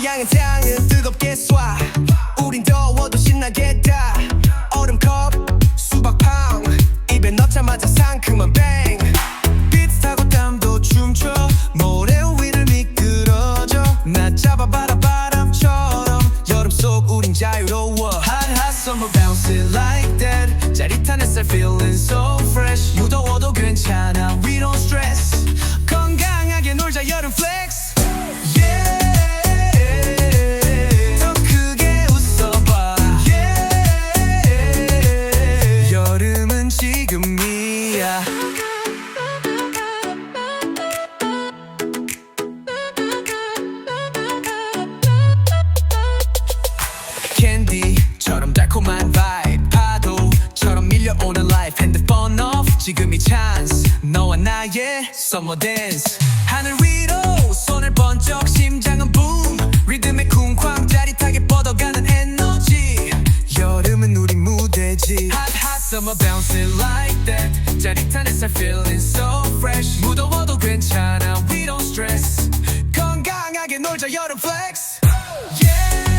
우리를 향한 향은 뜨겁게 쏴. 우린 더워도 신나겠다. 얼음컵 수박팡. 입에 넣자마자 상큼한 배. 넘어 댄스 하늘 위로 손을 번쩍 심장은 리듬에 쿵쾅 짜릿하게 뻗어가는 에너지. 여름은 우리 무대지. Hot hot summer bouncing like that. 짜릿한 햇살 feeling so fresh. 무더워도 괜찮아 we don't stress. 건강하게 놀자 여름 flex. Yeah.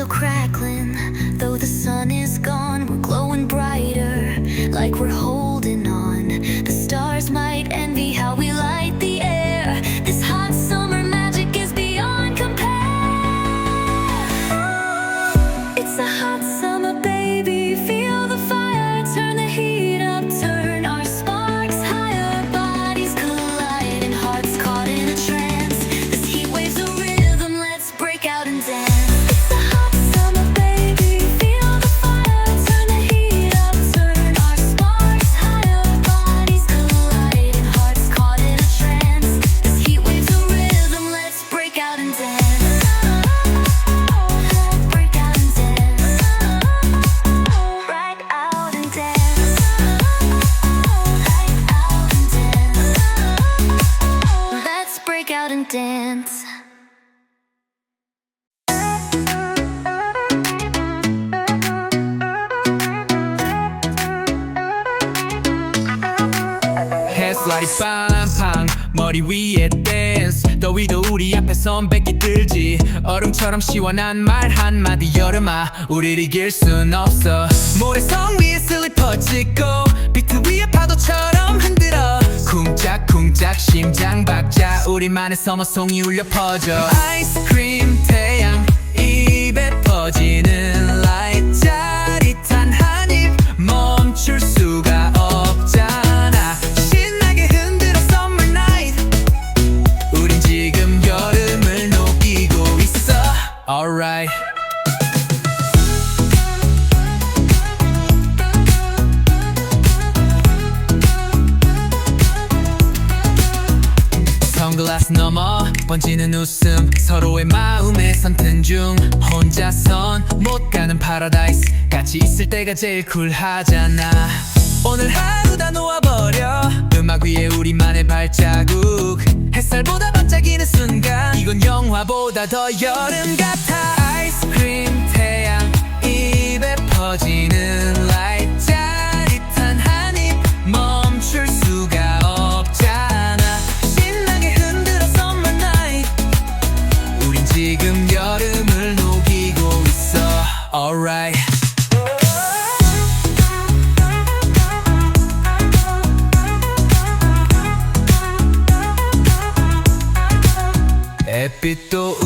so crackling. 햇살이 빵빵 머리 위에 댄스 더위도 우리 앞에선 백기 들지. 얼음처럼 시원한 말 한마디 여름아. 우릴 이길 순 없어. 모래성 위에 슬리퍼 찍고 비트 위에 파도처럼 흔들어. 쿵짝쿵짝 심장 박자 우리만의 서머송이 울려 퍼져. 아이스크림 태양 입에 퍼지는 라이트 선글라스 넘어 번지는 웃음 서로의 마음에 선튼 중. 혼자선 못 가는 파라다이스 같이 있을 때가 제일 쿨하잖아. 오늘 하루 다 놓아버려. 음악 위에 우리만의 발자국. 햇살보다 반짝이는 순간. 이건 영화보다 더 여름 같아. 아이스크림 태양 입에 퍼지는 라이 Alright 햇빛도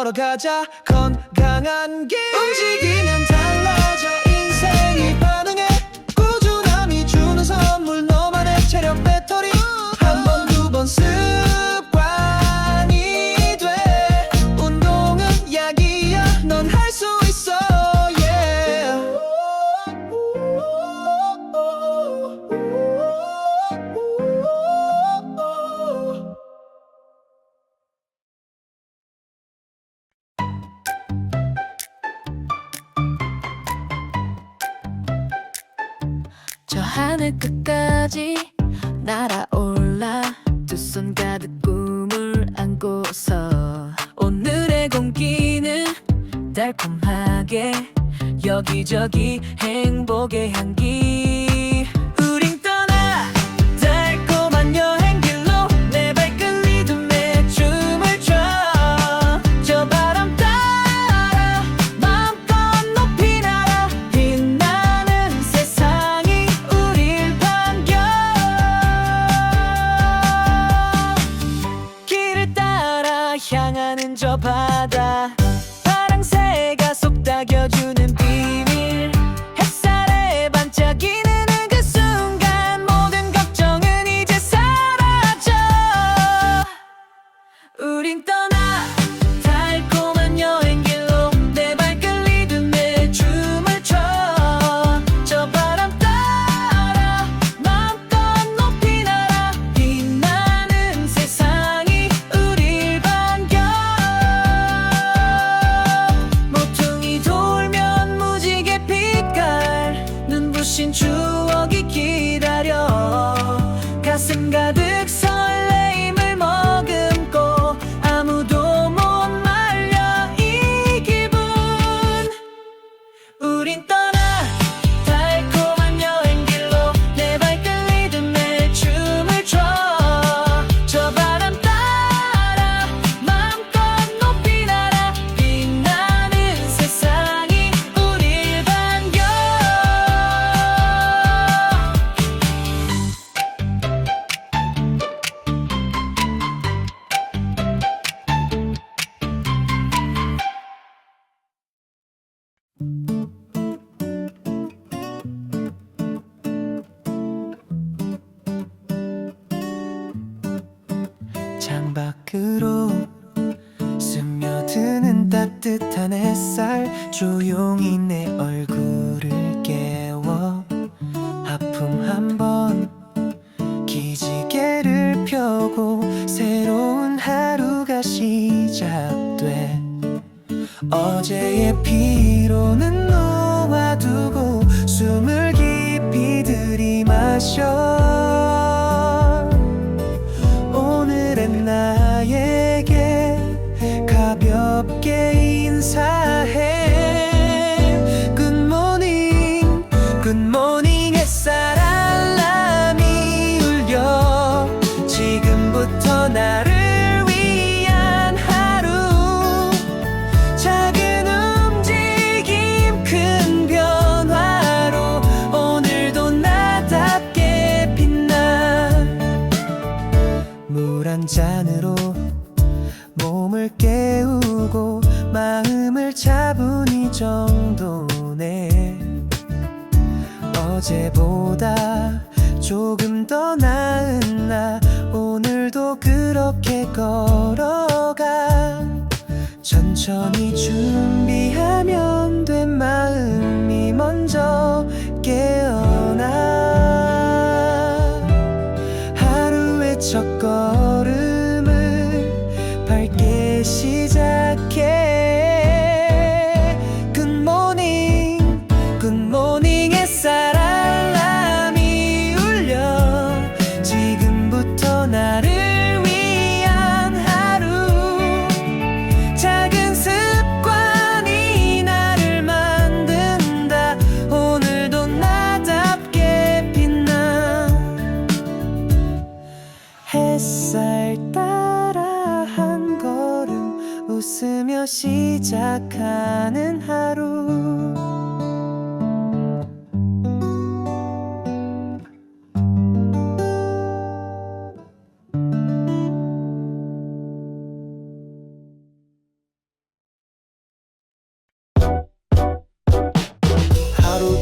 걸어가자. 건강한 길. 움직이는 여기저기 행복의 향기. 어제의 피로는 놓아두고 숨을 깊이 들이마셔. 잔으로 몸을 깨우고 마음을 이 정도네. 어제보다 조금 더 나은 나 오늘도 그렇게 걸어가. 천천히 준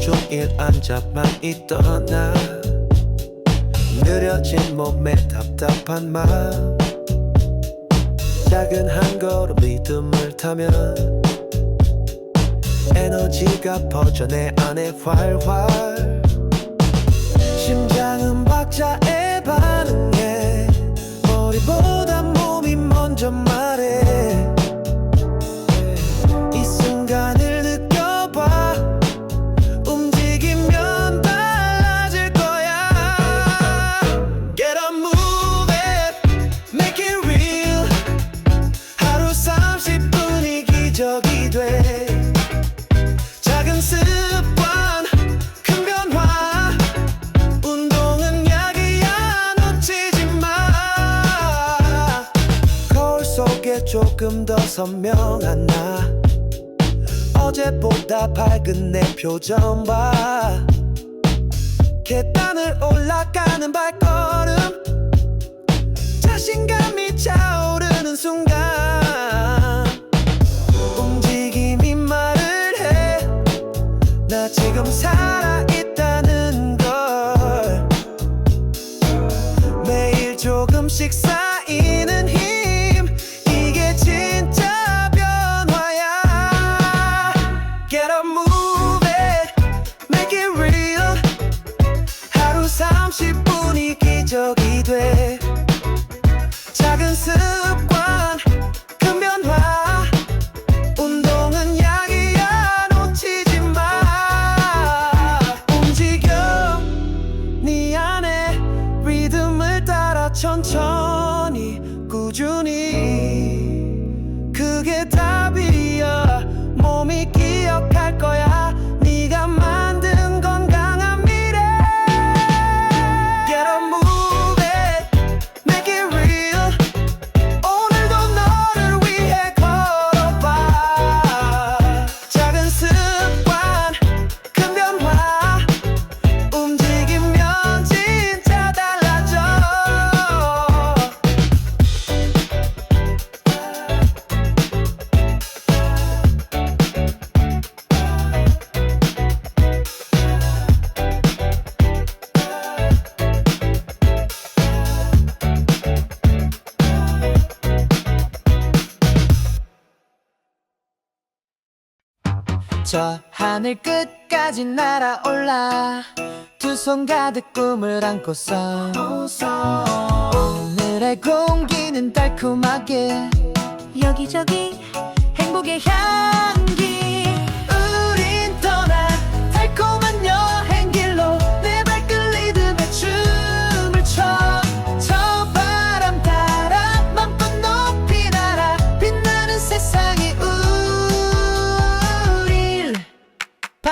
종일 앉아만 있던 나 느려진 몸에 답답한 마음. 작은 한 걸음 리듬을 타면 에너지가 퍼져 내 안에 활활. 심장은 박자에 반응해 머리보 선명한 나. 어제보다 밝은 내 표정 봐. 계단을 올라가는 발걸음. 자신감이 차오르는 순간. 움직임이 말을 해. 나 지금 살아있다는 걸. 매일 조금씩 쌓 저 하늘 끝까지 날아올라. 두 손 가득 꿈을 안고서 오늘의 공기는 달콤하게 여기저기 행복의 향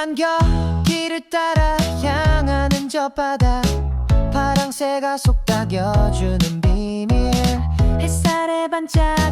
반겨 길을 따라 향하는 저 바다. 파랑새가 속닥여주는 비밀. 햇살에 반짝